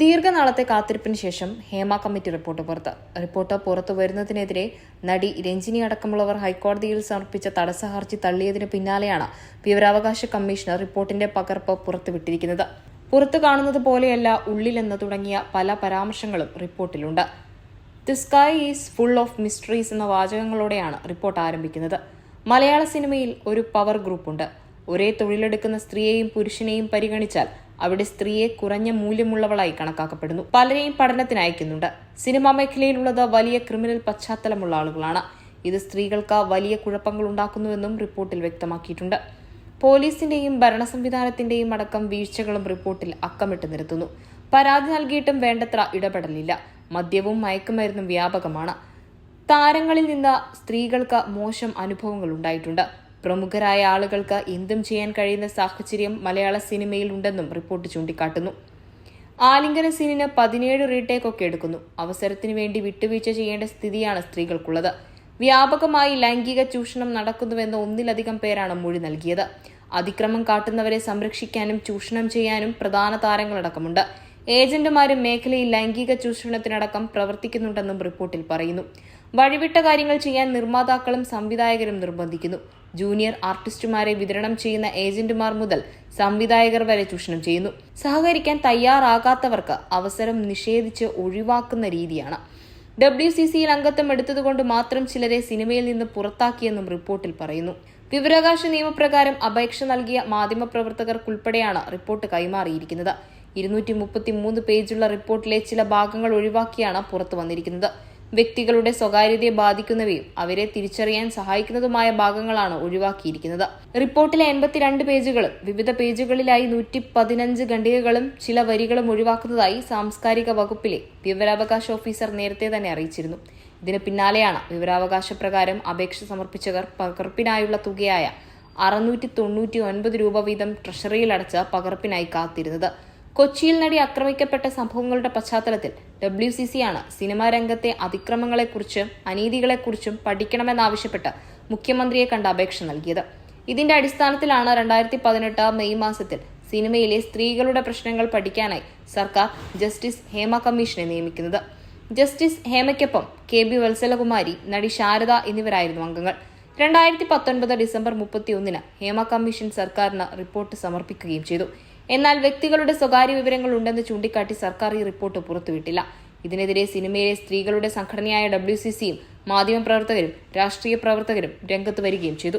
ദീർഘനാളത്തെ കാത്തിരിപ്പിന് ശേഷം ഹേമ കമ്മിറ്റി റിപ്പോർട്ട് പുറത്ത്. റിപ്പോർട്ട് പുറത്തു വരുന്നതിനെതിരെ നടി രഞ്ജിനി അടക്കമുള്ളവർ ഹൈക്കോടതിയിൽ സമർപ്പിച്ച തടസ്സഹർജി ഹർജി തള്ളിയതിനു പിന്നാലെയാണ് വിവരാവകാശ കമ്മീഷണർ റിപ്പോർട്ടിന്റെ പകർപ്പ് പുറത്തുവിട്ടിരിക്കുന്നത്. പുറത്തു കാണുന്നത് പോലെയല്ല ഉള്ളിലെന്ന് തുടങ്ങിയ പല പരാമർശങ്ങളും റിപ്പോർട്ടിലുണ്ട്. The sky is full of mysteries എന്ന വാചകങ്ങളോടെയാണ് റിപ്പോർട്ട് ആരംഭിക്കുന്നത്. മലയാള സിനിമയിൽ ഒരു പവർ ഗ്രൂപ്പുണ്ട്. ഒരേ തൊഴിലെടുക്കുന്ന സ്ത്രീയെയും പുരുഷനെയും പരിഗണിച്ചാൽ അവിടെ സ്ത്രീയെ കുറഞ്ഞ മൂല്യമുള്ളവളായി കണക്കാക്കപ്പെടുന്നു. പലരെയും പഠനത്തിന് അയക്കുന്നുണ്ട്. സിനിമാ മേഖലയിലുള്ളത് വലിയ ക്രിമിനൽ പശ്ചാത്തലമുള്ള ആളുകളാണ്. ഇത് സ്ത്രീകൾക്ക് വലിയ കുഴപ്പങ്ങൾ ഉണ്ടാക്കുന്നുവെന്നും റിപ്പോർട്ടിൽ വ്യക്തമാക്കിയിട്ടുണ്ട്. പോലീസിന്റെയും ഭരണ സംവിധാനത്തിന്റെയും അടക്കം വീഴ്ചകളും റിപ്പോർട്ടിൽ അക്കമിട്ട് നിരത്തുന്നു. പരാതി നൽകിയിട്ടും വേണ്ടത്ര ഇടപെടലില്ല. മദ്യവും മയക്കുമരുന്നും വ്യാപകമാണ്. താരങ്ങളിൽ നിന്ന് സ്ത്രീകൾക്ക് മോശം അനുഭവങ്ങൾ ഉണ്ടായിട്ടുണ്ട്. പ്രമുഖരായ ആളുകൾക്ക് എന്തും ചെയ്യാൻ കഴിയുന്ന സാഹചര്യം മലയാള സിനിമയിൽ ഉണ്ടെന്നും റിപ്പോർട്ട് ചൂണ്ടിക്കാട്ടുന്നു. ആലിംഗന സീനിന് പതിനേഴ് റീടേക്ക് ഒക്കെ എടുക്കുന്നു. അവസരത്തിനു വേണ്ടി വിട്ടുവീഴ്ച ചെയ്യേണ്ട സ്ഥിതിയാണ് സ്ത്രീകൾക്കുള്ളത്. വ്യാപകമായി ലൈംഗിക ചൂഷണം നടക്കുന്നുവെന്ന് ഒന്നിലധികം പേരാണ് മൊഴി നൽകിയത്. അതിക്രമം കാട്ടുന്നവരെ സംരക്ഷിക്കാനും ചൂഷണം ചെയ്യാനും പ്രധാന താരങ്ങളടക്കമുണ്ട്. ഏജന്റുമാരും മേഖലയിൽ ലൈംഗിക ചൂഷണത്തിനടക്കം പ്രവർത്തിക്കുന്നുണ്ടെന്നും റിപ്പോർട്ടിൽ പറയുന്നു. വഴിവിട്ട കാര്യങ്ങൾ ചെയ്യാൻ നിർമ്മാതാക്കളും സംവിധായകരും നിർബന്ധിക്കുന്നു. ജൂനിയർ ആർട്ടിസ്റ്റുമാരെ വിതരണം ചെയ്യുന്ന ഏജന്റുമാർ മുതൽ സംവിധായകർ വരെ ചൂഷണം ചെയ്യുന്നു. സഹകരിക്കാൻ തയ്യാറാകാത്തവർക്ക് അവസരം നിഷേധിച്ച് ഒഴിവാക്കുന്ന രീതിയാണ്. ഡബ്ല്യു സി സിയിൽ അംഗത്വം എടുത്തതുകൊണ്ട് മാത്രം ചിലരെ സിനിമയിൽ നിന്ന് പുറത്താക്കിയെന്നും റിപ്പോർട്ടിൽ പറയുന്നു. വിവരാവകാശ നിയമപ്രകാരം അപേക്ഷ നൽകിയ മാധ്യമപ്രവർത്തകർക്കുൾപ്പെടെയാണ് റിപ്പോർട്ട് കൈമാറിയിരിക്കുന്നത്. ഇരുന്നൂറ്റി മുപ്പത്തി മൂന്ന് പേജുള്ള റിപ്പോർട്ടിലെ ചില ഭാഗങ്ങൾ ഒഴിവാക്കിയാണ് പുറത്തു വന്നിരിക്കുന്നത്. വ്യക്തികളുടെ സ്വകാര്യതയെ ബാധിക്കുന്നവയും അവരെ തിരിച്ചറിയാൻ സഹായിക്കുന്നതുമായ ഭാഗങ്ങളാണ് ഒഴിവാക്കിയിരിക്കുന്നത്. റിപ്പോർട്ടിലെ എൺപത്തിരണ്ട് പേജുകളും വിവിധ പേജുകളിലായി നൂറ്റി പതിനഞ്ച് ഖണ്ഡികകളും ചില വരികളും ഒഴിവാക്കുന്നതായി സാംസ്കാരിക വകുപ്പിലെ വിവരാവകാശ ഓഫീസർ നേരത്തെ തന്നെ അറിയിച്ചിരുന്നു. ഇതിന് പിന്നാലെയാണ് വിവരാവകാശ പ്രകാരം അപേക്ഷ സമർപ്പിച്ചവർ പകർപ്പിനായുള്ള തുകയായ അറുന്നൂറ്റി തൊണ്ണൂറ്റി ഒൻപത് രൂപ വീതം ട്രഷറിയിൽ അടച്ച് പകർപ്പിനായി കാത്തിരുന്നത്. കൊച്ചിയിൽ നടി ആക്രമിക്കപ്പെട്ട സംഭവങ്ങളുടെ പശ്ചാത്തലത്തിൽ ഡബ്ല്യു സി സി ആണ് സിനിമാ രംഗത്തെ അതിക്രമങ്ങളെക്കുറിച്ചും അനീതികളെക്കുറിച്ചും പഠിക്കണമെന്നാവശ്യപ്പെട്ട് മുഖ്യമന്ത്രിയെ കണ്ട അപേക്ഷ നൽകിയത്. ഇതിന്റെ അടിസ്ഥാനത്തിലാണ് രണ്ടായിരത്തി പതിനെട്ട് മെയ് മാസത്തിൽ സിനിമയിലെ സ്ത്രീകളുടെ പ്രശ്നങ്ങൾ പഠിക്കാനായി സർക്കാർ ജസ്റ്റിസ് ഹേമ കമ്മീഷനെ നിയമിക്കുന്നത്. ജസ്റ്റിസ് ഹേമയ്ക്കൊപ്പം കെ ബി വത്സലകുമാരി നടി ശാരദ എന്നിവരായിരുന്നു അംഗങ്ങൾ. രണ്ടായിരത്തി പത്തൊൻപത് ഡിസംബർ മുപ്പത്തിയൊന്നിന് ഹേമ കമ്മീഷൻ സർക്കാരിന് റിപ്പോർട്ട് സമർപ്പിക്കുകയും ചെയ്തു. എന്നാൽ വ്യക്തികളുടെ സ്വകാര്യ വിവരങ്ങൾ ഉണ്ടെന്ന് ചൂണ്ടിക്കാട്ടി സർക്കാർ ഈ റിപ്പോർട്ട് പുറത്തുവിട്ടില്ല. ഇതിനെതിരെ സിനിമയിലെ സ്ത്രീകളുടെ സംഘടനയായ ഡബ്ല്യു സി സിയും മാധ്യമപ്രവർത്തകരും രാഷ്ട്രീയ പ്രവർത്തകരും രംഗത്ത് വരികയും ചെയ്തു.